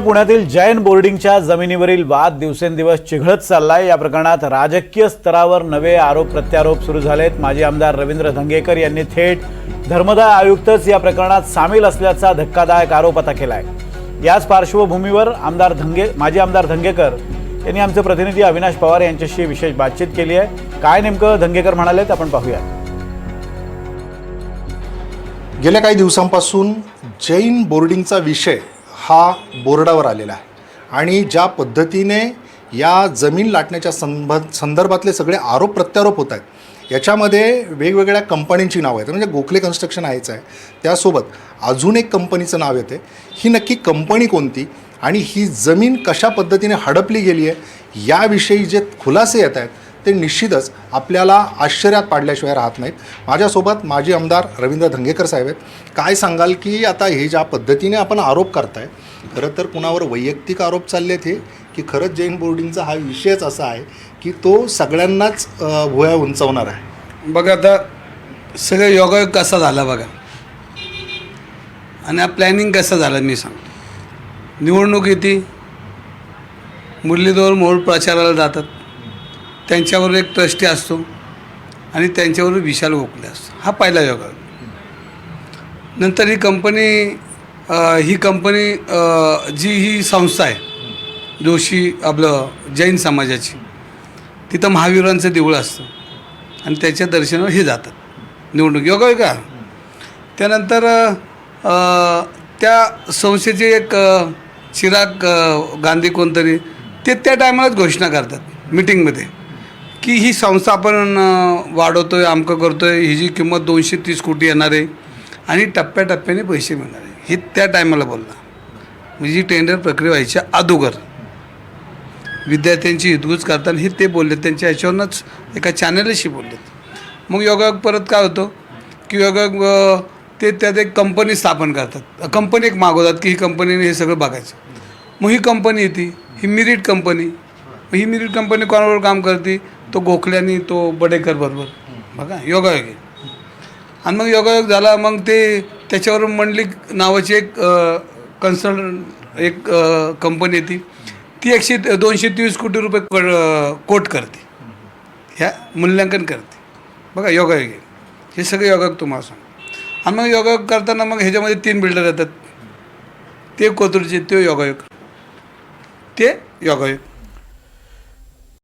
पुण्यातील जैन बोर्डिंगच्या जमिनीवरील वाद दिवसेंदिवस चिघळत चाललाय. या प्रकरणात राजकीय स्तरावर नवे आरोप प्रत्यारोप सुरू झालेत. माजी आमदार रवींद्र धंगेकर यांनी थेट धर्मदाय आयुक्तच या प्रकरणात सामील असल्याचा धक्कादायक आरोप आता केलाय. याच पार्श्वभूमीवर आमदार धंगे माजी आमदार धंगेकर यांनी आमचे प्रतिनिधी अविनाश पवार यांच्याशी विशेष बातचीत केली आहे. काय नेमकं धंगेकर म्हणालेत आपण पाहूया गेल्या काही दिवसांपासून जैन बोर्डिंगचा विषय हा बोर्डावर आलेला आहे. आणि ज्या पद्धतीने या जमीन लाटण्याच्या संभ संदर्भातले सगळे आरोप प्रत्यारोप होत आहेत याच्यामध्ये वेगवेगळ्या कंपन्यांची नावं आहेत. म्हणजे गोखले कन्स्ट्रक्शन आहेच आहे. त्यासोबत अजून एक कंपनीचं नाव येते. ही नक्की कंपनी कोणती आणि ही जमीन कशा पद्धतीने हडपली गेली आहे याविषयी जे खुलासे येत आहेत ते निश्चितच आपल्याला आश्चर्यात पाडल्याशिवाय राहत नाहीत. माझ्यासोबत माजी आमदार रवींद्र धंगेकर साहेब आहेत. काय सांगाल की आता हे ज्या पद्धतीने आपण आरोप करताय खरं तर कुणावर वैयक्तिक आरोप चालले हे? की खरंच जैन बोर्डिंगचा हा विषयच असा आहे की तो सगळ्यांनाच भुया उंचवणार आहे. बघा आता सगळं योगायोग कसा झाला बघा. आणि हा प्लॅनिंग कसा झाला मी सांगतो. निवडणूक येते. मुरलीधर मोहोळ प्रचाराला जातात. त्यांच्यावर एक ट्रस्टी असतो आणि त्यांच्यावर विशाल गोखले असतो. हा पहिला योगा. नंतर ही कंपनी ही कंपनी जी ही संस्था आहे जोशी आपलं जैन समाजाची तिथं महावीरांचं देऊळ असतं. आणि त्याच्या दर्शनावर हे जातात. निवडणूक योगा आहे का? त्यानंतर त्या संस्थेचे एक चिराग गांधी कोणतरी ते त्या टायमालाच घोषणा करतात मिटिंगमध्ये. की ही संस्था आपण वाढवतो आहे अमकं करतो ही जी किंमत दोनशे तीस कोटी येणार आहे आणि टप्प्याटप्प्याने पैसे मिळणार आहे. हे त्या टायमाला बोलला. म्हणजे जी टेंडर प्रक्रिया व्हायच्या अगोदर. विद्यार्थ्यांची हितगुज करताना हे ते बोलले. त्यांच्या ह्याच्यावरूनच एका चॅनलशी बोललेत मग योगायोग परत काय होतं? की योगायोग ते त्यात एक कंपनी स्थापन करतात. कंपनी एक मागवतात की ही कंपनीने हे सगळं बघायचं. मग ही कंपनी येते. ही मिरिट कंपनी मग ही मिरिट कंपनी कोणावर काम करते? तो गोखल्यानी तो बडेकर बरोबर. बघा योगायोग आणि मग योगायोग झाला मग ते त्याच्यावर मंडली नावाची एक कन्सल्टंट एक कंपनी येते. ती एकशे दोनशे तेवीस कोटी रुपये क- कोट करते. ह्या मूल्यांकन करते. बघा योगायोग हे सगळे योगायोग तुम्हाला सांग आणि मग योगायोग करताना मग ह्याच्यामध्ये तीन बिल्डर येतात. ते कोथरूडचे ते योगायोग. ते योगायोग.